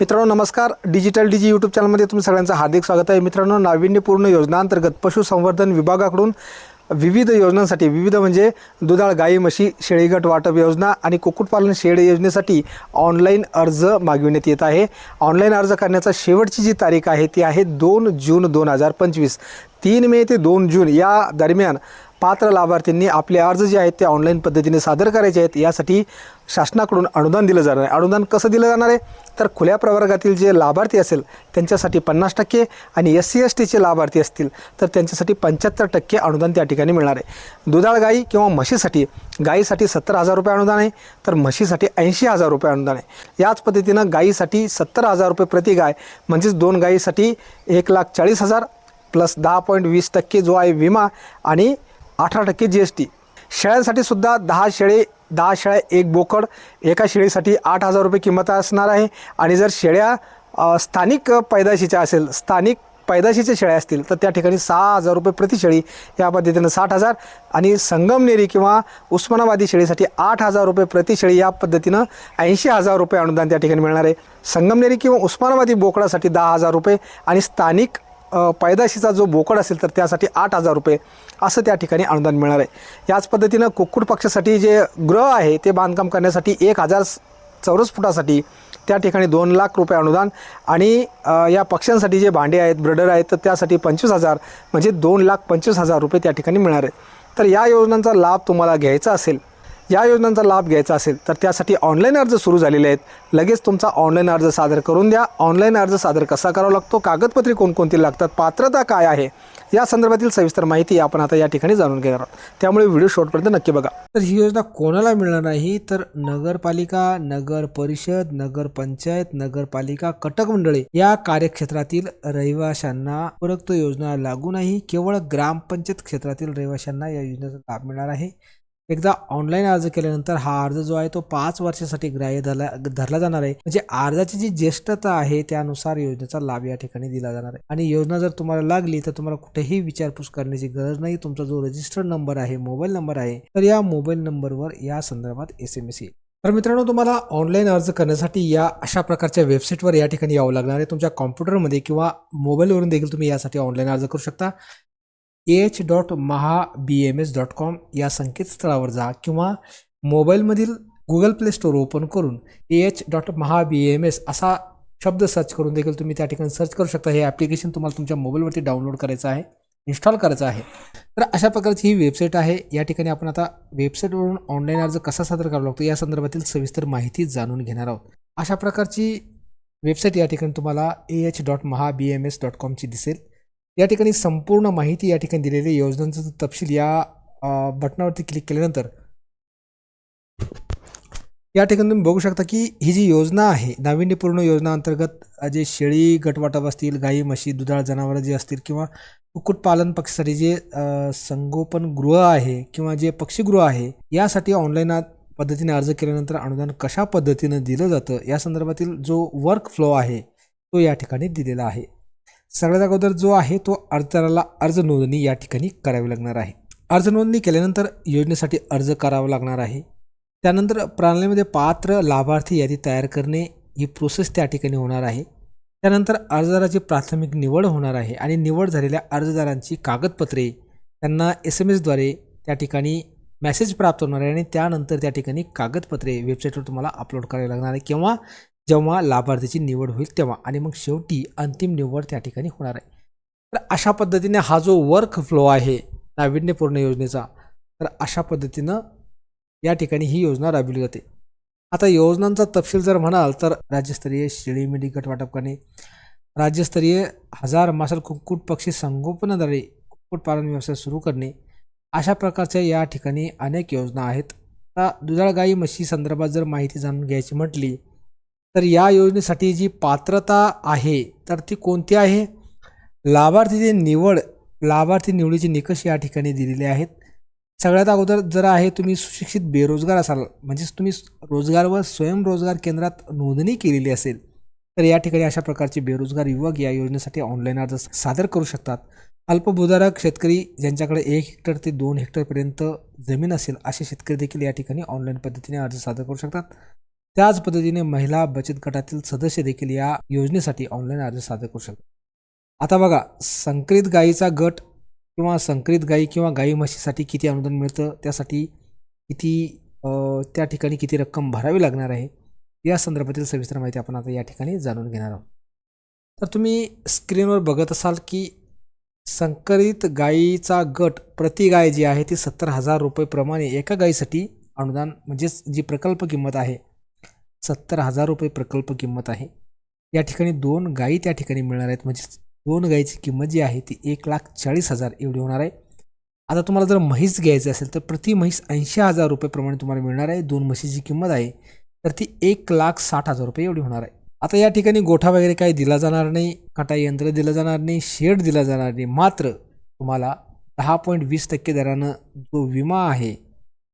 मित्रांनो नमस्कार. डिजिटल डीजी यूट्यूब चॅनलमध्ये तुम्ही सगळ्यांचं हार्दिक स्वागत आहे. मित्रांनो नाविन्यपूर्ण योजनांतर्गत पशुसंवर्धन विभागाकडून विविध योजनांसाठी विविध म्हणजे दुधाळ गाई म्हशी शेळीगट वाटप योजना आणि कुक्कुटपालन शेड योजनेसाठी ऑनलाईन अर्ज मागविण्यात येत आहे. ऑनलाईन अर्ज करण्याचा शेवटची जी तारीख आहे ती आहे दोन जून दोन हजार पंचवीस. तीन मे ते दोन जून या दरम्यान पात्र लाभार्थींनी आपले अर्ज जे आहेत ते ऑनलाईन पद्धतीने सादर करायचे आहेत. यासाठी शासनाकडून अनुदान दिलं जाणार आहे. अनुदान कसं दिलं जाणार आहे? तर खुल्या प्रवर्गातील जे लाभार्थी असेल त्यांच्यासाठी पन्नास टक्के आणि एस सी एस टीचे लाभार्थी असतील तर त्यांच्यासाठी पंच्याहत्तर टक्के अनुदान त्या ठिकाणी मिळणार आहे. दुधाळ गाई किंवा म्हशीसाठी गाईसाठी सत्तर हजार रुपये अनुदान आहे तर म्हशीसाठी ऐंशी हजार रुपये अनुदान आहे. याच पद्धतीनं गाईसाठी सत्तर हजार रुपये प्रति गाय म्हणजेच दोन गाईसाठी एक लाख चाळीस हजार प्लस दहा पॉईंट वीस टक्के जो आहे विमा आणि अठरा टक्के जी एस टी शेळ्यांसाठी सुद्धा दहा शेळे दहा शेळ्या एक बोकड एका शेळीसाठी आठ हजार रुपये किंमत असणार आहे. आणि जर शेळ्या स्थानिक पैदाशीच्या असेल स्थानिक पैदाशीच्या शेळ्या असतील तर त्या ठिकाणी सहा हजार रुपये प्रति शेळी या पद्धतीनं साठ हजार. आणि संगमनेरी किंवा उस्मानाबादी शेळीसाठी आठ हजार रुपये प्रति शेळी या पद्धतीनं ऐंशी हजार रुपये अनुदान त्या ठिकाणी मिळणार आहे. संगमनेरी किंवा उस्मानाबादी बोकडासाठी दहा हजार रुपये आणि स्थानिक पैदाशीचा जो बोकड असेल तर त्यासाठी आठ हजार रुपये असं त्या ठिकाणी अनुदान मिळणार आहे. याच पद्धतीनं कुक्कुट पक्षासाठी जे ग्रह आहे ते बांधकाम करण्यासाठी एक हजार चौरस फुटासाठी त्या ठिकाणी दोन लाख रुपये अनुदान आणि या पक्ष्यांसाठी जे भांडे आहेत ब्रडर आहेत तर त्यासाठी पंचवीस हजार म्हणजे दोन लाख पंचवीस हजार रुपये त्या ठिकाणी मिळणार आहे. तर या योजनांचा लाभ तुम्हाला घ्यायचा असेल या योजनांचा लाभ घ्यायचा असेल तर त्यासाठी ऑनलाईन अर्ज सुरू झालेले आहेत. लगेच तुमचा ऑनलाईन अर्ज सादर करून द्या. ऑनलाईन अर्ज सादर कसा करावा लागतो? कागदपत्रे कोणकोणती लागतात? पात्रता काय आहे? या संदर्भातील सविस्तर माहिती आपण आता या ठिकाणी जाणून घेणार आहोत. त्यामुळे व्हिडिओ शॉर्टपर्यंत नक्की बघा. तर ही योजना कोणाला मिळणार नाही? तर नगरपालिका नगर परिषद नगर पंचायत नगरपालिका कटक मंडळे या कार्यक्षेत्रातील रहिवाशांना उपरोक्त योजना लागू नाही. केवळ ग्रामपंचायत क्षेत्रातील रहिवाशांना या योजनेचा लाभ मिळणार आहे. एकदा ऑनलाईन अर्ज केल्यानंतर हा अर्ज जो आहे तो पाच वर्षासाठी ग्राह्य धरला धरला जाणार आहे. म्हणजे अर्जाची जी ज्येष्ठता आहे त्यानुसार योजनेचा लाभ या ठिकाणी दिला जाणार आहे. आणि योजना जर तुम्हाला लागली तर तुम्हाला कुठेही विचारपूस करण्याची गरज नाही. तुमचा जो रजिस्टर्ड नंबर आहे मोबाईल नंबर आहे तर या मोबाईल नंबरवर या संदर्भात एस एम एस येईल. तर मित्रांनो तुम्हाला ऑनलाईन अर्ज करण्यासाठी या अशा प्रकारच्या वेबसाईटवर या ठिकाणी यावं लागणार आहे. तुमच्या कॉम्प्युटरमध्ये किंवा मोबाईलवरून देखील तुम्ही यासाठी ऑनलाईन अर्ज करू शकता. H dot Maha B M S dot com या संकेतस्थळावर जा किंवा मोबाईलमधील गुगल प्ले स्टोअर ओपन करून A H dot Maha B M S असा शब्द सर्च करून देखील तुम्ही त्या ठिकाणी सर्च करू शकता. हे ॲप्लिकेशन तुम्हाला तुमच्या मोबाईलवरती डाउनलोड करायचं आहे इन्स्टॉल करायचं आहे. तर अशा प्रकारची ही वेबसाईट आहे. या ठिकाणी आपण आता वेबसाईटवरून ऑनलाईन अर्ज कसा सादर करावा लागतो या संदर्भातील सविस्तर माहिती जाणून घेणार आहोत. अशा प्रकारची वेबसाईट या ठिकाणी तुम्हाला A H dot Maha B M S dot कॉमची दिसेल. या ठिकाणी संपूर्ण माहिती या ठिकाणी दिलेली योजनांचं योजनांचा तपशील या बटनावरती क्लिक केल्यानंतर या ठिकाणी तुम्ही बघू शकता की ही जी योजना आहे नाविन्यपूर्ण योजना अंतर्गत जे शेळी गटवाटप असतील गाई म्हशी दुधाळ जनावरं जे असतील किंवा कुक्कुटपालन पक्षासाठी जे संगोपन गृह आहे किंवा जे पक्षीगृह आहे यासाठी ऑनलाईन पद्धतीने अर्ज केल्यानंतर अनुदान कशा पद्धतीनं दिलं जातं या संदर्भातील जो वर्क फ्लो आहे तो या ठिकाणी दिलेला आहे. सगळ्यात अगोदर जो आहे तो अर्जदाराला अर्ज नोंदणी या ठिकाणी करावी लागणार आहे. अर्ज नोंदणी केल्यानंतर योजनेसाठी अर्ज करावा लागणार आहे. त्यानंतर प्रणालीमध्ये पात्र लाभार्थी यादी तयार करणे ही प्रोसेस त्या ठिकाणी होणार आहे. त्यानंतर अर्जदाराची प्राथमिक निवड होणार आहे आणि निवड झालेल्या अर्जदारांची कागदपत्रे त्यांना एस एम एसद्वारे त्या ठिकाणी मेसेज प्राप्त होणार आहे आणि त्यानंतर त्या ठिकाणी कागदपत्रे वेबसाईटवर तुम्हाला अपलोड करावी लागणार आहे किंवा जेव्हा लाभार्थीची निवड होईल तेव्हा. आणि मग शेवटी अंतिम निवड त्या ठिकाणी होणार आहे. तर अशा पद्धतीने हा जो वर्क फ्लो आहे नाविन्यपूर्ण योजनेचा तर अशा पद्धतीनं या ठिकाणी ही योजना राबविली जाते. आता योजनांचा तपशील जर म्हणाल तर राज्यस्तरीय शेळी मेंढी गट वाटप करणे राज्यस्तरीय हजार मासल कुक्कुट पक्षी संगोपनाद्वारे कुक्कुटपालन व्यवसाय सुरू करणे अशा प्रकारच्या या ठिकाणी अनेक योजना आहेत. आता दुधाळ गाई म्हशी संदर्भात जर माहिती जाणून घ्यायची म्हटली तर या योजनेसाठी जी पात्रता आहे तर ती कोणती आहे? लाभार्थीची निवड लाभार्थी निवडीचे निकष या ठिकाणी दिलेले आहेत. सगळ्यात अगोदर जर आहे तुम्ही सुशिक्षित बेरोजगार असाल म्हणजेच तुम्ही रोजगार व स्वयंरोजगार केंद्रात नोंदणी केलेली असेल तर या ठिकाणी अशा प्रकारचे बेरोजगार युवक या योजनेसाठी ऑनलाईन अर्ज सादर करू शकतात. अल्पभूधारक शेतकरी ज्यांच्याकडे एक हेक्टर ते दोन हेक्टरपर्यंत जमीन असेल असे शेतकरी देखील या ठिकाणी ऑनलाईन पद्धतीने अर्ज सादर करू शकतात. त्याच पद्धतीने महिला बचत गटातील सदस्य देखील या योजनेसाठी ऑनलाईन अर्ज सादर करू शकतात. आता बघा संकरित गायीचा गट किंवा संकरित गायी किंवा गाई म्हशीसाठी किती अनुदान मिळतं? त्यासाठी किती त्या ठिकाणी किती रक्कम भरावी लागणार आहे? या संदर्भातील सविस्तर माहिती आपण आता या ठिकाणी जाणून घेणार आहोत. तर तुम्ही स्क्रीनवर बघत असाल की संकरित गायीचा गट प्रति गाय जी आहे ती सत्तर हजार रुपये प्रमाणे एका गायीसाठी अनुदान म्हणजेच जी प्रकल्प किंमत आहे सत्तर हजार रुपये प्रकल्प किंमत आहे. या ठिकाणी दोन गायी त्या ठिकाणी मिळणार आहेत. म्हणजेच दोन गायीची किंमत जी आहे ती एक लाख चाळीस हजार एवढी होणार आहे. आता तुम्हाला जर म्हैस घ्यायचं असेल तर प्रति म्हैस ऐंशी हजार रुपयेप्रमाणे तुम्हाला मिळणार आहे. दोन म्हशीची किंमत आहे तर ती एक लाख साठ हजार रुपये एवढी होणार आहे. आता या ठिकाणी गोठा वगैरे काही दिला जाणार नाही काटा यंत्र दिलं जाणार नाही शेड दिला जाणार नाही. मात्र तुम्हाला दहा पॉईंट वीस टक्के दरानं जो विमा आहे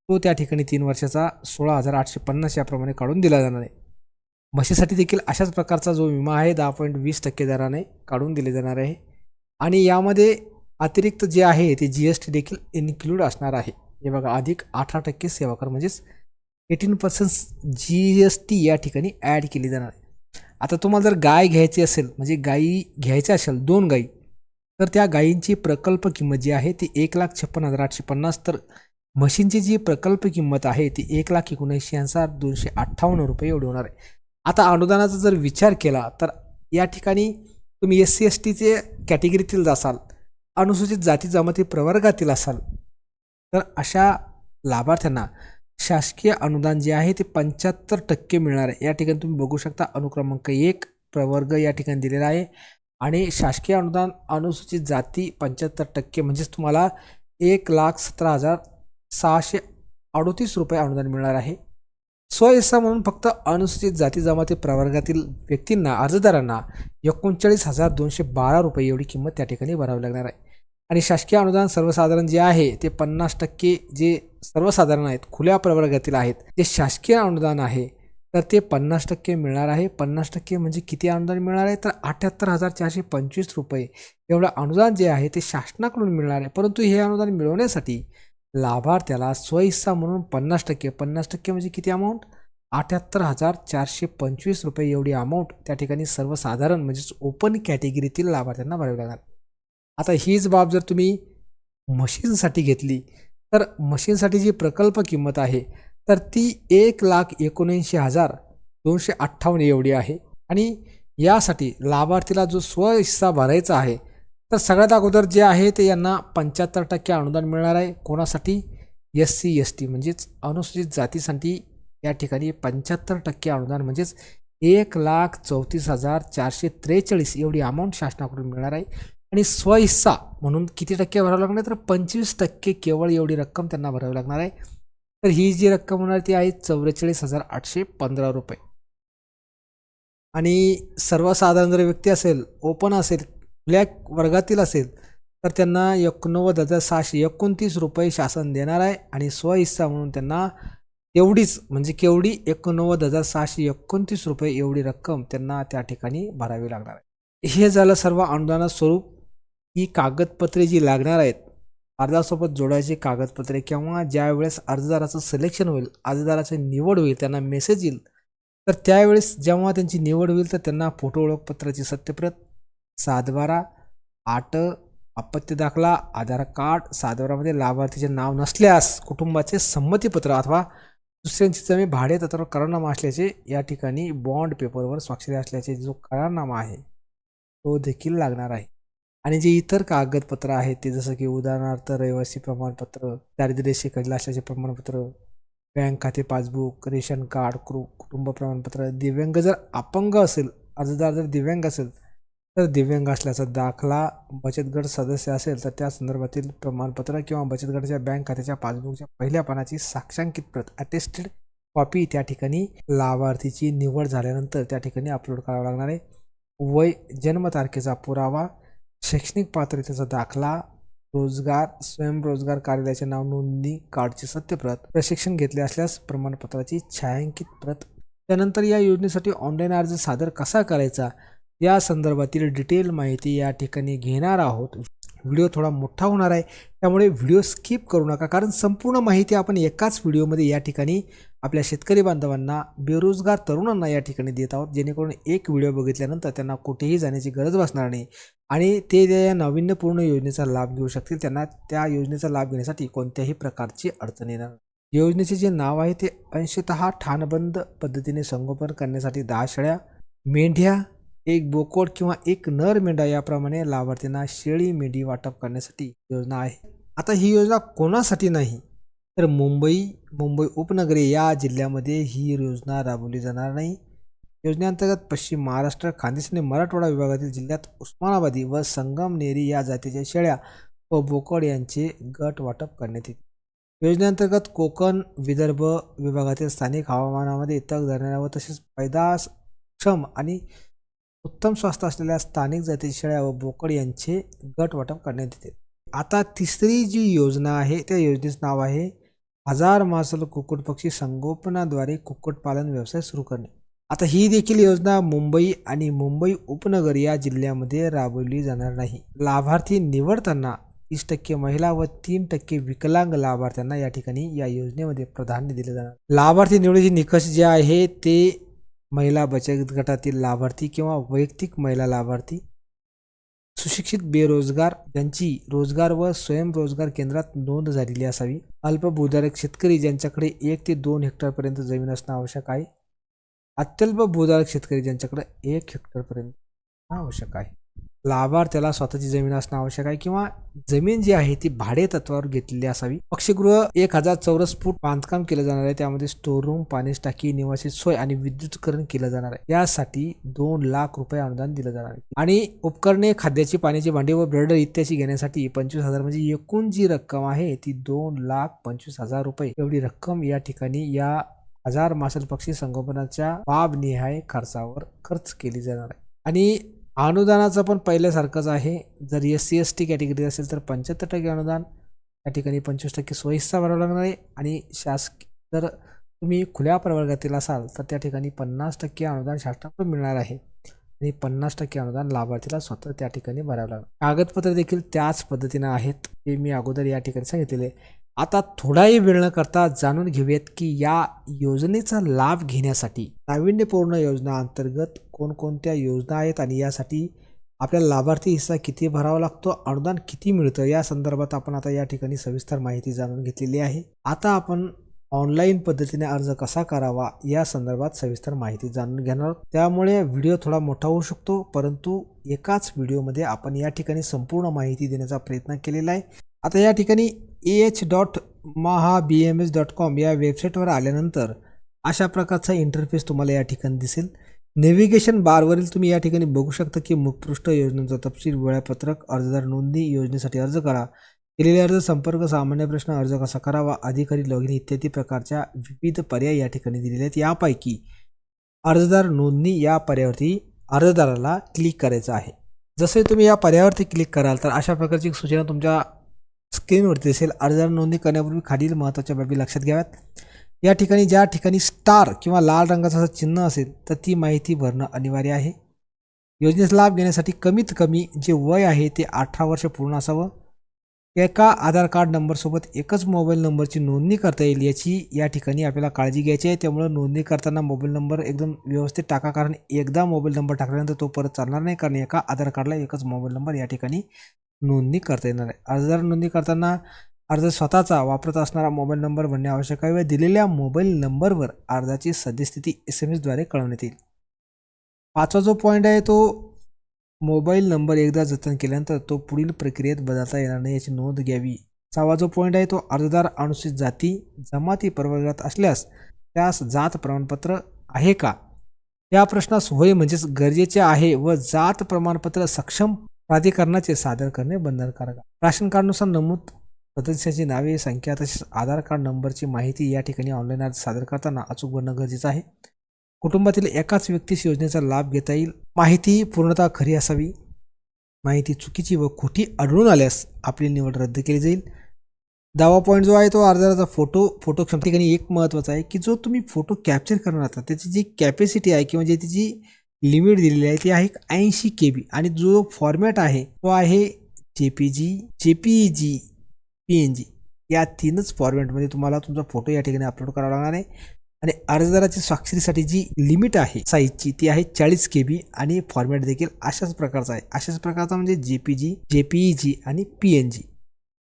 तो त्या ठिकाणी तीन वर्षाचा सोळा हजार आठशे पन्नास याप्रमाणे काढून दिला जाणार आहे. म्हशीसाठी देखील अशाच प्रकारचा जो विमा आहे दहा पॉईंट वीस टक्के दराने काढून दिले जाणार आहे. आणि यामध्ये अतिरिक्त जे आहे ते जी एस टी देखील इन्क्लूड असणार आहे. हे बघा अधिक अठरा टक्के सेवा कर म्हणजेच eighteen percent G S T या ठिकाणी ॲड केली जाणार आहे. आता तुम्हाला जर गाय घ्यायची असेल म्हणजे गायी घ्यायच्या असेल दोन गायी तर त्या गायींची प्रकल्प किंमत जी आहे ती एक लाख छप्पन हजार आठशे पन्नास तर मशीनची जी प्रकल्प किंमत आहे ती एक लाख एकोणऐंशी हजार दोनशे अठ्ठावन्न रुपये एवढी होणार आहे. आता अनुदानाचा जर विचार केला तर या ठिकाणी तुम्ही एस सी एस टीचे कॅटेगरीतील असाल अनुसूचित जाती जमाती प्रवर्गातील असाल तर अशा लाभार्थ्यांना शासकीय अनुदान जे आहे ते पंच्याहत्तर टक्के मिळणार आहे. या ठिकाणी तुम्ही बघू शकता अनुक्रमांक एक प्रवर्ग या ठिकाणी दिलेला आहे आणि शासकीय अनुदान अनुसूचित जाती पंच्याहत्तर टक्के म्हणजेच तुम्हाला एक लाख सतरा हजार सहाशे अडोतीस रुपये अनुदान मिळणार आहे. स्वहिस्सा म्हणून फक्त अनुसूचित जाती जमाती प्रवर्गातील व्यक्तींना अर्जदारांना एकोणचाळीस हजार दोनशे बारा रुपये एवढी किंमत त्या ठिकाणी भरावी लागणार आहे. आणि शासकीय अनुदान सर्वसाधारण जे आहे ते पन्नास टक्के जे सर्वसाधारण आहेत खुल्या प्रवर्गातील आहेत जे शासकीय अनुदान आहे तर ते पन्नास टक्के मिळणार आहे. पन्नास टक्के म्हणजे किती अनुदान मिळणार आहे? तर अठ्याहत्तर हजार चारशे पंचवीस रुपये एवढं अनुदान जे आहे ते शासनाकडून मिळणार आहे. परंतु हे अनुदान मिळवण्यासाठी लाभार्थ्याला स्वहिस्सा म्हणून पन्नास टक्के पन्नास टक्के म्हणजे किती अमाऊंट अठ्याहत्तर हजार चारशे पंचवीस रुपये एवढी अमाऊंट त्या ठिकाणी सर्वसाधारण म्हणजेच ओपन कॅटेगरीतील लाभार्थ्यांना भरावी लागणार. आता हीच बाब जर तुम्ही मशीनसाठी घेतली तर मशीनसाठी जी प्रकल्प किंमत आहे तर ती एक लाख एकोणऐंशी हजार दोनशे अठ्ठावन्न एवढी आहे. आणि यासाठी लाभार्थीला जो स्वहिस्सा भरायचा आहे तर सगळ्यात अगोदर जे आहे ते यांना पंच्याहत्तर टक्के अनुदान मिळणार आहे. कोणासाठी? एस सी एस टी म्हणजेच अनुसूचित जातीसाठी या ठिकाणी पंच्याहत्तर टक्के अनुदान म्हणजेच एक लाख चौतीस हजार चारशे त्रेचाळीस एवढी अमाऊंट शासनाकडून मिळणार आहे. आणि स्वहिस्सा म्हणून किती टक्के भरावं लागणार तर पंचवीस टक्के केवळ एवढी रक्कम त्यांना भरावी लागणार आहे. तर ही जी रक्कम होणार ती आहे चौवेचाळीस हजार आठशे पंधरा रुपये. आणि सर्वसाधारण जर व्यक्ती असेल ओपन असेल ब्लॅक वर्गातील असेल तर त्यांना एकोणनव्वद हजार सहाशे एकोणतीस रुपये शासन देणार आहे आणि स्वहिस्सा म्हणून त्यांना एवढीच म्हणजे केवढी एकोणनव्वद हजार सहाशे एकोणतीस रुपये एवढी रक्कम त्यांना त्या ठिकाणी भरावी लागणार आहे. हे झालं सर्व अनुदानात स्वरूप. ही कागदपत्रे जी लागणार आहेत अर्जासोबत जोडायची कागदपत्रे किंवा ज्या वेळेस अर्जदाराचं सिलेक्शन होईल अर्जदाराची निवड होईल त्यांना मेसेज येईल तर त्यावेळेस जेव्हा त्यांची निवड होईल तर त्यांना फोटो ओळखपत्राची सत्यप्रत सातबारा आठ अपत्य दाखला आधार कार्ड सातबारामध्ये लाभार्थीचे नाव नसल्यास कुटुंबाचे संमतीपत्र अथवा दुसऱ्यांची जमीन भाडे तत्वावर करारनामा असल्याचे या ठिकाणी बॉन्ड पेपरवर स्वाक्षरी असल्याचे जो करारनामा आहे तो देखील लागणार आहे. आणि जे इतर कागदपत्र आहेत ते जसं की उदाहरणार्थ रहिवासी प्रमाणपत्र दारिद्र्यशी रेषेखालील असल्याचे प्रमाणपत्र बँक खाते पासबुक रेशन कार्ड कुटुंब प्रमाणपत्र दिव्यांग जर अपंग असेल अर्जदार जर दिव्यांग असेल तर दिव्यांग असल्याचा दाखला बचत गट सदस्य असेल तर त्या संदर्भातील प्रमाणपत्र किंवा बचत गटाच्या बँक खात्याच्या पासबुकच्या पहिल्या पानाची साक्षांकित प्रत अटेस्टेड कॉपी त्या ठिकाणी लाभार्थीची निवड झाल्यानंतर त्या ठिकाणी अपलोड करावं लागणार आहे. वय जन्मतारखेचा पुरावा शैक्षणिक पात्रतेचा दाखला रोजगार स्वयंरोजगार कार्यालयाचे नाव नोंदणी कार्डची सत्यप्रत प्रशिक्षण घेतले असल्यास प्रमाणपत्राची छायांकित प्रत. त्यानंतर या योजनेसाठी ऑनलाईन अर्ज सादर कसा करायचा? या संदर्भातील डिटेल माहिती या ठिकाणी घेणार आहोत. व्हिडिओ थोडा मोठा होणार आहे त्यामुळे व्हिडिओ स्किप करू नका कारण संपूर्ण माहिती आपण एकाच व्हिडिओमध्ये या ठिकाणी आपल्या शेतकरी बांधवांना बेरोजगार तरुणांना या ठिकाणी देत आहोत जेणेकरून एक व्हिडिओ बघितल्यानंतर त्यांना कुठेही जाण्याची गरज भासणार नाही. आणि ते या नाविन्यपूर्ण योजनेचा लाभ घेऊ शकतील त्यांना त्या योजनेचा लाभ घेण्यासाठी कोणत्याही प्रकारची अडचण येणार योजनेचे जे नाव आहे ते अंशतः ठाणबंद पद्धतीने संगोपन करण्यासाठी दहा शेळ्या मेंढ्या एक बोकड किंवा एक नर मेंढा याप्रमाणे लाभार्थींना शेळी मेंढी वाटप करण्यासाठी योजना आहे. आता ही योजना कोणासाठी नाही तर मुंबई मुंबई उपनगरे या जिल्ह्यामध्ये ही योजना राबवली जाणार नाही. योजनेअंतर्गत पश्चिम महाराष्ट्र खानदेश आणि मराठवाडा विभागातील जिल्ह्यात उस्मानाबादी व संगमनेरी या जातीच्या शेळ्या व बोकड यांचे गट वाटप करण्यात येईल योजनेअंतर्गत कोकण विदर्भ विभागातील स्थानिक हवामानामध्ये तग धरणाऱ्या व तसेच पैदासक्षम आणि उत्तम स्वास्थ्य असलेल्या स्थानिक जातीच्या शेळ्या व बोकड यांचे गट वाटप करण्यात येते. आता तिसरी जी योजना आहे त्या योजनेचं नाव आहे हजार मासल कुक्कुट पक्षी संगोपनाद्वारे कुक्कुटपालन व्यवसाय सुरू करणे. आता ही देखील योजना मुंबई आणि मुंबई उपनगर या जिल्ह्यामध्ये राबवली जाणार नाही. लाभार्थी निवडताना तीस टक्के महिला व तीन टक्के विकलांग लाभार्थ्यांना या ठिकाणी या योजनेमध्ये प्राधान्य दिले जाणार. लाभार्थी निवडीचे निकष जे आहे ते महिला बचत गटातील लाभार्थी किंवा वैयक्तिक महिला लाभार्थी सुशिक्षित बेरोजगार ज्यांची रोजगार व स्वयंरोजगार केंद्रात नोंद झालेली असावी. अल्पभूधारक शेतकरी ज्यांच्याकडे एक ते दोन हेक्टरपर्यंत जमीन असणं आवश्यक आहे. अत्यल्प भूधारक शेतकरी ज्यांच्याकडे एक हेक्टरपर्यंत आवश्यक आहे. लाभार्थ्याला स्वतःची जमीन असणं आवश्यक आहे किंवा जमीन जी आहे ती भाडे तत्वावर घेतलेली असावी. पक्षीगृह एक हजार चौरस फूट बांधकाम केलं जाणार आहे. त्यामध्ये स्टोर रूम पाण्याची टाकी निवासी सोय आणि विद्युतकरण केलं जाणार आहे. यासाठी दोन लाख रुपये अनुदान दिलं जाणार आहे. आणि उपकरणे खाद्याची पाण्याची भांडी व ब्रेडर इत्यादी घेण्यासाठी पंचवीस हजार म्हणजे एकूण जी रक्कम आहे ती दोन लाख पंचवीस हजार रुपये. एवढी रक्कम या ठिकाणी या हजार मासल पक्षी संगोपनाच्या बाबनिहाय खर्चावर खर्च केली जाणार आहे. आणि अनुदानाचं पण पहिल्यासारखंच आहे. जर S C S T category असेल तर पंच्याहत्तर टक्के अनुदान या ठिकाणी पंचवीस टक्के सोयीस्सा भरावा लागणार आहे. आणि शासकीय जर तुम्ही खुल्या प्रवर्गातील असाल तर त्या ठिकाणी पन्नास टक्के अनुदान शासनाकडून मिळणार आहे. आणि पन्नास टक्के अनुदान लाभार्थीला स्वतः त्या ठिकाणी भरावं लागणार. कागदपत्र देखील त्याच पद्धतीनं आहेत ते मी अगोदर या ठिकाणी सांगितलेले. आता थोडाही वेळ न करता जाणून घेऊयात की या योजनेचा लाभ घेण्यासाठी नाविन्यपूर्ण योजना अंतर्गत कोणकोणत्या योजना आहेत आणि यासाठी आपल्याला लाभार्थी हिस्सा किती भरावा लागतो अनुदान किती मिळतं या संदर्भात आपण आता या ठिकाणी सविस्तर माहिती जाणून घेतलेली आहे. आता आपण ऑनलाईन पद्धतीने अर्ज कसा करावा या संदर्भात सविस्तर माहिती जाणून घेणार त्यामुळे व्हिडिओ थोडा मोठा होऊ शकतो परंतु एकाच व्हिडिओमध्ये आपण या ठिकाणी संपूर्ण माहिती देण्याचा प्रयत्न केलेला आहे. आता या ठिकाणी A H dot Maha B M S dot com या वेबसाईटवर आल्यानंतर अशा प्रकारचा इंटरफेस तुम्हाला या ठिकाणी दिसेल. नेव्हिगेशन बारवरील तुम्ही या ठिकाणी बघू शकता की मुखपृष्ठ योजनेचा तपशील वेळापत्रक अर्जदार नोंदणी योजनेसाठी अर्ज करा. केलेले अर्ज संपर्क सामान्य प्रश्न अर्ज कसा करावा अधिकारी लॉगिन इत्यादी प्रकारच्या विविध पर्याय या ठिकाणी दिलेले आहेत. यापैकी अर्जदार नोंदणी या पर्यायावरती अर्जदाराला क्लिक करायचं आहे. जसे तुम्ही या पर्यायावरती क्लिक कराल तर अशा प्रकारची सूचना तुमच्या स्क्रीनवरती दिसेल अर्जावर नोंदणी करण्यापूर्वी खालील महत्त्वाच्या बाबी लक्षात घ्याव्यात. या ठिकाणी ज्या ठिकाणी स्टार किंवा लाल रंगाचं असं चिन्ह असेल तर ती माहिती भरणं अनिवार्य आहे. योजनेचा लाभ घेण्यासाठी कमीत कमी जे वय आहे ते अठरा वर्ष पूर्ण असावं. एका आधार कार्ड नंबरसोबत एकच मोबाईल नंबरची नोंदणी करता येईल याची या ठिकाणी आपल्याला काळजी घ्यायची आहे. त्यामुळं नोंदणी करताना मोबाईल नंबर एकदम व्यवस्थित टाका कारण एकदा मोबाईल नंबर टाकल्यानंतर तो परत चालणार नाही कारण एका आधार कार्डला एकच मोबाईल नंबर या ठिकाणी नोंदणी करता येणार आहे. अर्जदार नोंदणी करताना अर्ज स्वतःचा वापरत असणारा मोबाईल नंबर भरणे आवश्यक आहे व दिलेल्या मोबाईल नंबरवर अर्जाची सद्यस्थिती एस एम एसद्वारे कळवण्यात येईल. पाचवा जो पॉईंट आहे तो मोबाईल नंबर एकदा जतन केल्यानंतर तो पुढील प्रक्रियेत बदलता येणार नाही याची नोंद घ्यावी. सहावा जो पॉईंट आहे तो अर्जदार अनुसूचित जाती जमाती प्रवर्गात असल्यास त्यास जात प्रमाणपत्र आहे का? या प्रश्नास होय म्हणजेच गरजेचे आहे व जात प्रमाणपत्र सक्षम प्राधिकरणाचे सादर करणे बंधनकारक आहे. राशन कार्डनुसार नमूद सदस्याची नावे संख्या तसेच आधार कार्ड नंबरची माहिती या ठिकाणी ऑनलाईन अर्ज सादर करताना अचूक बनणं गरजेचं आहे. कुटुंबातील एकाच व्यक्तीस योजनेचा लाभ घेता येईल. माहिती पूर्णतः खरी असावी. माहिती चुकीची व खोटी आढळून आल्यास आपली निवड रद्द केली जाईल. दावा पॉईंट जो आहे तो अर्जदाराचा फोटो फोटो क्षमता ठिकाणी एक महत्त्वाचा आहे की जो तुम्ही फोटो कॅप्चर करणार आहात त्याची जी कॅपॅसिटी आहे किंवा जे तिची लिमिट दिलेली आहे ती आहे ऐंशी के बी आणि जो फॉर्मॅट आहे तो आहे J P G J P G P N G या तीनच फॉर्मॅटमध्ये तुम्हाला तुमचा फोटो या ठिकाणी अपलोड करावा लागणार आहे. आणि अर्जदाराची स्वाक्षरीसाठी जी लिमिट आहे साईजची ती आहे चाळीस के बी आणि फॉर्मॅट देखील अशाच प्रकारचा आहे. अशाच प्रकारचा म्हणजे जे पी जी जे पी जी आणि पी एन जी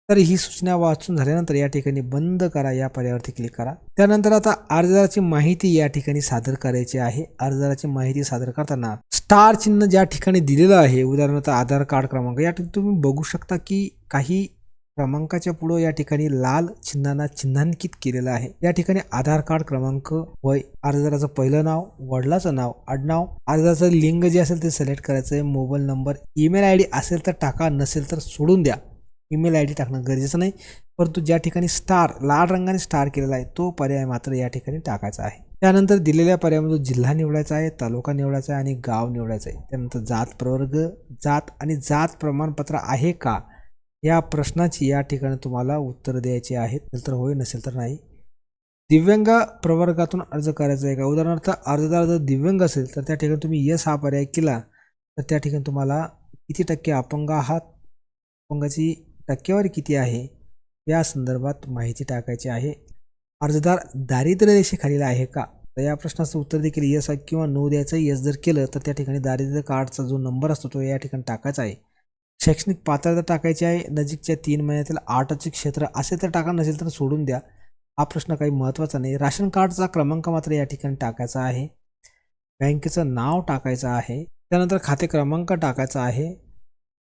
तर ही सूचना वाचून झाल्यानंतर या ठिकाणी बंद करा या पर्यावरती क्लिक करा. त्यानंतर आता अर्जदाराची माहिती या ठिकाणी सादर करायची आहे. अर्जदाराची माहिती सादर करताना स्टार चिन्ह ज्या ठिकाणी दिलेलं आहे उदाहरणार्थ आधार कार्ड क्रमांक या ठिकाणी तुम्ही बघू शकता की काही क्रमांकाच्या पुढं या ठिकाणी लाल चिन्हांना चिन्हांकित केलेलं आहे. या ठिकाणी आधार कार्ड क्रमांक वय अर्जदाराचं पहिलं नाव वडिलाचं नाव आडनाव अर्जदाराचं लिंग जे असेल ते सिलेक्ट करायचं आहे mobile number email I D असेल तर टाका नसेल तर सोडून द्या. ईमेल आय डी टाकणं गरजेचं नाही परंतु ज्या ठिकाणी स्टार लाल रंगाने स्टार केलेला आहे तो पर्याय मात्र या ठिकाणी टाकायचा आहे. त्यानंतर दिलेल्या पर्यायामध्ये जिल्हा निवडायचा आहे तालुका निवडायचा आहे आणि गाव निवडायचं आहे. त्यानंतर जात प्रवर्ग जात आणि जात प्रमाणपत्र आहे का? या प्रश्नाची या ठिकाणी तुम्हाला उत्तर द्यायची आहेत नसेल तर होय नसेल तर नाही. दिव्यांग प्रवर्गातून अर्ज करायचा आहे का? उदाहरणार्थ अर्जदार जर दिव्यांग असेल तर त्या ठिकाणी तुम्ही यस हा पर्याय केला तर त्या ठिकाणी तुम्हाला किती टक्के अपंग आहात? अपंगाची टक्केवारी किती आहे? या संदर्भात माहिती टाकायची आहे. अर्जदार दारिद्र्य रेषेखालील आहे का? तर या प्रश्नाचं उत्तर देखील यस किंवा नो द्यायचं. यस जर केलं तर त्या ठिकाणी दारिद्र्य कार्डचा जो नंबर असतो तो या ठिकाणी टाकायचा आहे. शैक्षणिक पात्रता टाकायची आहे नजीकच्या तीन महिन्यातील आर्टचे क्षेत्र असे तर टाका नसेल तर सोडून द्या. हा प्रश्न काही महत्त्वाचा नाही. राशन कार्डचा क्रमांक मात्र या ठिकाणी टाकायचा आहे. बँकेचं नाव टाकायचं आहे. त्यानंतर खाते क्रमांक टाकायचा आहे.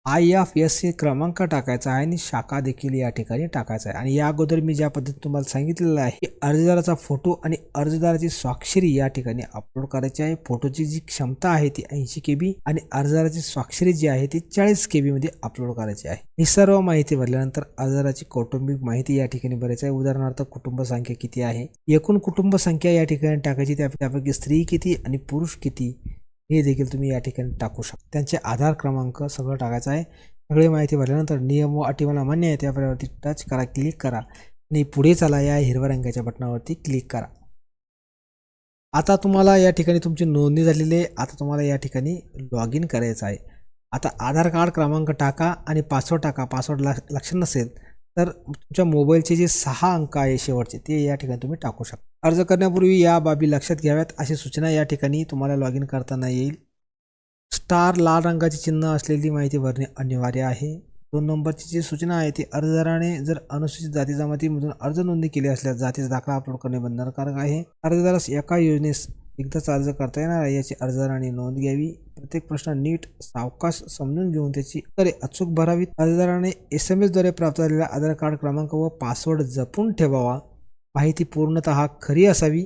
आय एफ एस सी क्रमांक टाकायचा आहे आणि शाखा देखील या ठिकाणी टाकायचा आहे. आणि या अगोदर मी ज्या पद्धतीने तुम्हाला सांगितलेलं आहे की अर्जदाराचा फोटो आणि अर्जदाराची स्वाक्षरी या ठिकाणी अपलोड करायची आहे. फोटोची जी क्षमता आहे ती ऐंशी के बी आणि अर्जदाराची स्वाक्षरी जी आहे ती चाळीस के बीमध्ये अपलोड करायची आहे. ही सर्व माहिती भरल्यानंतर अर्जदाराची कौटुंबिक माहिती या ठिकाणी भरायची आहे. उदाहरणार्थ कुटुंब संख्या किती आहे? एकूण कुटुंब संख्या या ठिकाणी टाकायची. त्या त्यापैकी स्त्री किती आणि पुरुष किती? हे देखील तुम्ही या ठिकाणी टाकू शकता. त्यांचे आधार क्रमांक सगळं टाकायचं आहे. सगळी माहिती भरल्यानंतर नियम व अटी मला मान्य आहे त्यावरती टच करा क्लिक करा. आणि पुढे चला या हिरव्या रंगाच्या बटनावरती क्लिक करा. आता तुम्हाला या ठिकाणी तुमची नोंदणी झालेली आहे. आता तुम्हाला या ठिकाणी लॉग इन करायचं आहे. आता आधार कार्ड क्रमांक टाका आणि पासवर्ड टाका. पासवर्ड लक्ष नसेल तर तुमच्या मोबाईलचे जे सहा अंक आहे शेवटचे ते या ठिकाणी तुम्ही टाकू शकता. अर्ज करण्यापूर्वी या बाबी लक्षात घ्याव्यात. अशी सूचना या ठिकाणी तुम्हाला लॉग इन करताना येईल. स्टार लाल रंगाचे चिन्ह असलेली माहिती भरणे अनिवार्य आहे. दोन नंबरची जी सूचना आहे ती अर्जदाराने जर अनुसूचित जाती जमातीमधून अर्ज नोंदणी केली असल्यास जातीचा दाखला अपलोड करणे बंधनकारक आहे. अर्जदारास एका योजनेस एकदाच अर्ज करता येणार आहे याची अर्जदाराने नोंद घ्यावी. प्रत्येक प्रश्न नीट सावकाश समजून घेऊन त्याची उत्तरे अचूक भरावीत. अर्जदाराने एस एम एसद्वारे प्राप्त झालेला आधार कार्ड क्रमांक व पासवर्ड जपून ठेवावा. माहिती पूर्णतः खरी असावी.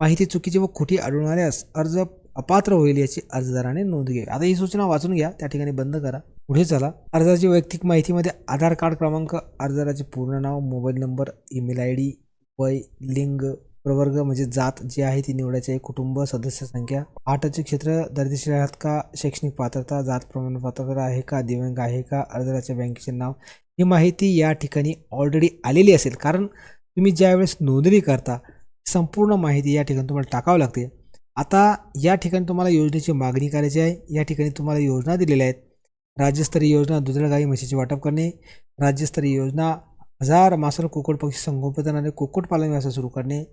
माहिती चुकीची व खोटी आढळून आल्यास अर्ज अपात्र होईल याची अर्जदाराने नोंद घ्यावी. आता ही सूचना वाचून घ्या त्या ठिकाणी बंद करा. पुढे चला. अर्जाची वैयक्तिक माहितीमध्ये आधार कार्ड क्रमांक अर्जदाराचे पूर्ण नाव mobile number email I D वय लिंग प्रवर्ग म्हणजे जात जी आहे ती निवडायची आहे. कुटुंब सदस्य संख्या. आठचे क्षेत्र दर्जेशीर आहात का? शैक्षणिक पात्रता जात प्रमाणपत्र आहे का? दिव्यांग आहे का? अर्जदाराच्या बँकेचे नाव. ही माहिती या ठिकाणी ऑलरेडी आलेली असेल. कारण तुम्ही ज्यावेळेस नोंदणी करता संपूर्ण माहिती या ठिकाणी तुम्हाला टाकावं लागते. आता या ठिकाणी तुम्हाला योजनेची मागणी करायची आहे. या ठिकाणी तुम्हाला योजना दिलेल्या आहेत. राज्यस्तरीय योजना दुधळ गाई म्हशीचे वाटप करणे. राज्यस्तरीय योजना हजार मासर कुक्कुट पक्षी संगोपन आणि कुक्कुटपालन व्यवसाय सुरू करणे.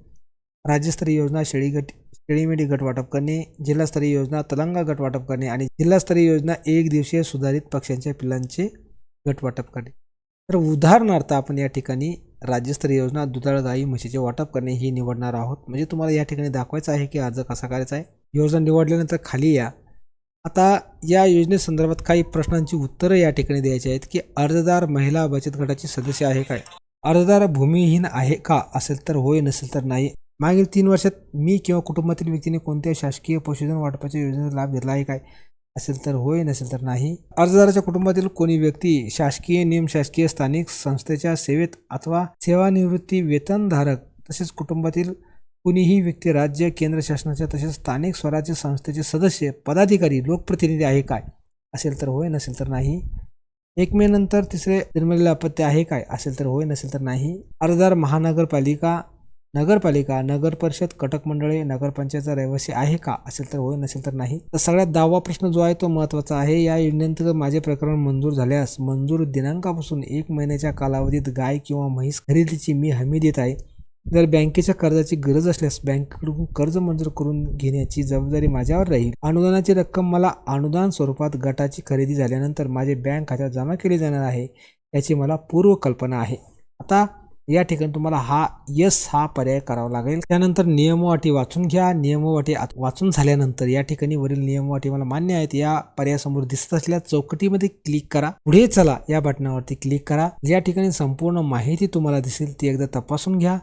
राज्यस्तरीय योजना शेळी गट शेळी गट वाटप करणे जिल्हास्तरीय योजना तलंगा गट वाटप करणे आणि जिल्हास्तरीय योजना एक दिवसीय सुधारित पक्ष्यांच्या पिलांचे गट वाटप करणे. तर उदाहरणार्थ आपण या ठिकाणी राज्यस्तरीय योजना दुधाळ गाई म्हशीचे वाटप करणे ही निवडणार आहोत. म्हणजे तुम्हाला या ठिकाणी दाखवायचं आहे की अर्ज कसा करायचा आहे. योजना निवडल्यानंतर खाली या. आता या योजनेसंदर्भात काही प्रश्नांची उत्तरं या ठिकाणी द्यायची आहेत की अर्जदार महिला बचत गटाचे सदस्य आहे काय? अर्जदार भूमिहीन आहे का? असेल तर होय नसेल तर नाही. मागील तीन वर्षात मी किंवा कुटुंबातील व्यक्तीने कोणत्या शासकीय पशुधन वाटपाच्या योजनेचा लाभ घेतला आहे काय? असेल तर होय नसेल तर नाही. अर्जदाराच्या कुटुंबातील कोणी व्यक्ती शासकीय नियम शासकीय स्थानिक संस्थेच्या सेवेत अथवा सेवानिवृत्ती वेतनधारक तसेच कुटुंबातील कुणीही व्यक्ती राज्य केंद्र शासनाच्या तसेच स्थानिक स्वराज्य संस्थेचे सदस्य पदाधिकारी लोकप्रतिनिधी आहे काय? असेल तर होय नसेल तर नाही. एक मे नंतर तिसरे निर्मलेले अपत्य आहे काय? असेल तर होय नसेल तर नाही. अर्जदार महानगरपालिका नगरपालिका नगर परिषद कटक मंडळे नगरपंचायतचा रहिवासी आहे का? असेल तर होय नसेल तर नाही. तर सगळ्यात दहावा प्रश्न जो आहे तो महत्त्वाचा आहे. या योजनेअंतर्गत माझे प्रकरण मंजूर झाल्यास मंजूर दिनांकापासून एक महिन्याच्या कालावधीत गाय किंवा म्हैस खरेदीची मी हमी देत आहे. जर बँकेच्या कर्जाची गरज असल्यास बँकेकडून कर्ज मंजूर करून घेण्याची जबाबदारी माझ्यावर राहील. अनुदानाची रक्कम मला अनुदान स्वरूपात गटाची खरेदी झाल्यानंतर माझे बँक खात्यात जमा केली जाणार आहे याची मला पूर्व कल्पना आहे. आता या ठिकाणी तुम्हाला हा यस हा पर्याय करावा लागेल. त्यानंतर नियम अटी वाचून घ्या. नियमवाटी आत- वाचून झाल्यानंतर या ठिकाणी वरील नियम अटी मला मान्य आहेत. या पर्यायासमोर दिसत असलेल्या चौकटीमध्ये क्लिक करा. पुढे चला. या बटनावरती क्लिक करा. या ठिकाणी संपूर्ण माहिती तुम्हाला दिसेल ती एकदा तपासून घ्या.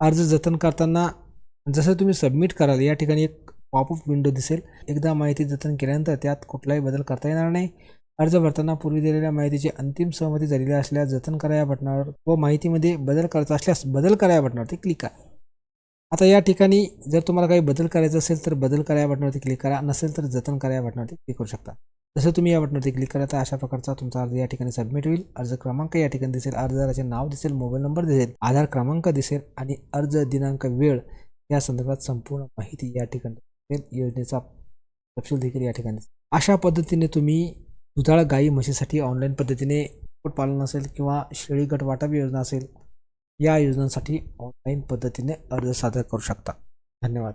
अर्ज जतन करताना जसं तुम्ही सबमिट कराल या ठिकाणी एक पॉपअप विंडो दिसेल. एकदा माहिती जतन केल्यानंतर त्यात कुठलाही बदल करता येणार नाही. अर्ज भरताना पूर्वी दिलेल्या माहितीची अंतिम सहमती झालेली असल्यास जतन करा या व माहितीमध्ये बदल करायचा असल्यास बदल करा या बटनावरती क्लिक करा. आता या ठिकाणी जर तुम्हाला काही बदल करायचा असेल तर बदल करा या बटनावरती क्लिक करा. नसेल तर जतन करा या क्लिक करू शकता. जसं तुम्ही या बटणावरती क्लिक करा तर अशा प्रकारचा तुमचा अर्ज या ठिकाणी सबमिट होईल. अर्ज क्रमांक या ठिकाणी दिसेल. अर्जदाराचे नाव दिसेल मोबाईल नंबर दिसेल आधार क्रमांक दिसेल आणि अर्ज दिनांक वेळ या संदर्भात संपूर्ण माहिती या ठिकाणी दिसेल. योजनेचा तपशील देखील या ठिकाणी अशा पद्धतीने तुम्ही दुधाळ गाई म्हशीसाठी ऑनलाईन पद्धतीने कुक्कुटपालन असेल किंवा शेळी गट वाटप योजना असेल या योजनांसाठी ऑनलाईन पद्धतीने अर्ज सादर करू शकता. धन्यवाद.